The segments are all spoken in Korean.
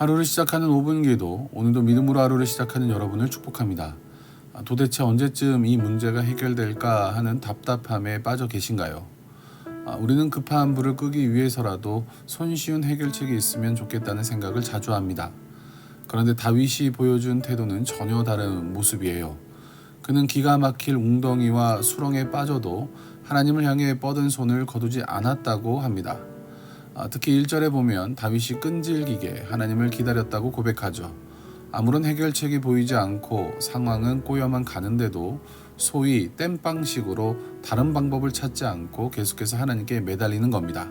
하루를 시작하는 5분 기도 오늘도 믿음으로 하루를 시작하는 여러분을 축복합니다. 아, 도대체 언제쯤 이 문제가 해결될까 하는 답답함에 빠져 계신가요? 아, 우리는 급한 불을 끄기 위해서라도 손쉬운 해결책이 있으면 좋겠다는 생각을 자주 합니다. 그런데 다윗이 보여준 태도는 전혀 다른 모습이에요. 그는 기가 막힐 웅덩이와 수렁에 빠져도 하나님을 향해 뻗은 손을 거두지 않았다고 합니다. 아, 특히 1절에 보면 다윗이 끈질기게 하나님을 기다렸다고 고백하죠. 아무런 해결책이 보이지 않고 상황은 꼬여만 가는데도 소위 땜빵식으로 다른 방법을 찾지 않고 계속해서 하나님께 매달리는 겁니다.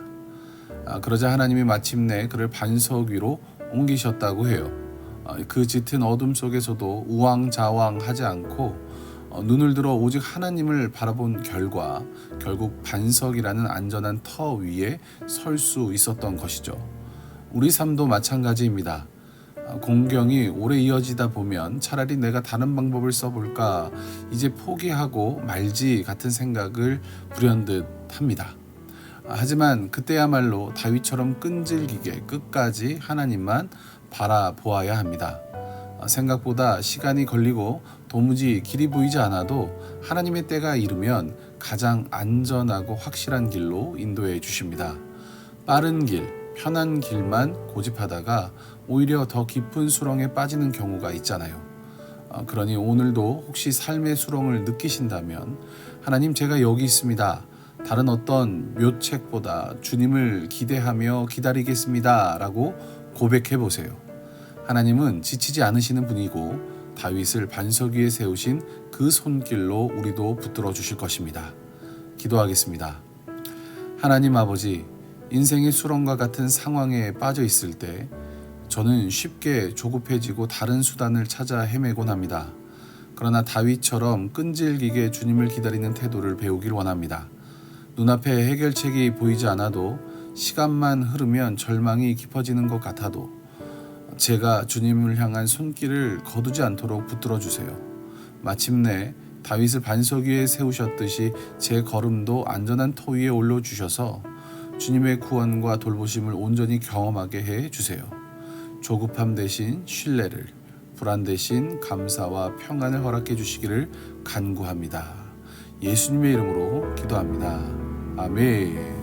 아, 그러자 하나님이 마침내 그를 반석 위로 옮기셨다고 해요. 아, 그 짙은 어둠 속에서도 우왕좌왕하지 않고 어, 눈을 들어 오직 하나님을 바라본 결과 결국 반석이라는 안전한 터 위에 설 수 있었던 것이죠. 우리 삶도 마찬가지입니다. 아, 공경이 오래 이어지다 보면 차라리 내가 다른 방법을 써볼까 이제 포기하고 말지 같은 생각을 불현듯 합니다. 아, 하지만 그때야말로 다윗처럼 끈질기게 끝까지 하나님만 바라보아야 합니다. 아, 생각보다 시간이 걸리고 도무지 길이 보이지 않아도 하나님의 때가 이르면 가장 안전하고 확실한 길로 인도해 주십니다. 빠른 길, 편한 길만 고집하다가 오히려 더 깊은 수렁에 빠지는 경우가 있잖아요. 아, 그러니 오늘도 혹시 삶의 수렁을 느끼신다면 하나님 제가 여기 있습니다. 다른 어떤 묘책보다 주님을 기대하며 기다리겠습니다. 라고 고백해 보세요. 하나님은 지치지 않으시는 분이고 다윗을 반석 위에 세우신 그 손길로 우리도 붙들어 주실 것입니다. 기도하겠습니다. 하나님 아버지, 인생의 수렁과 같은 상황에 빠져 있을 때 저는 쉽게 조급해지고 다른 수단을 찾아 헤매곤 합니다. 그러나 다윗처럼 끈질기게 주님을 기다리는 태도를 배우길 원합니다. 눈앞에 해결책이 보이지 않아도 시간만 흐르면 절망이 깊어지는 것 같아도 제가 주님을 향한 손길을 거두지 않도록 붙들어 주세요. 마침내 다윗을 반석 위에 세우셨듯이 제 걸음도 안전한 터 위에 올려 주셔서 주님의 구원과 돌보심을 온전히 경험하게 해 주세요. 조급함 대신 신뢰를, 불안 대신 감사와 평안을 허락해 주시기를 간구합니다. 예수님의 이름으로 기도합니다. 아멘.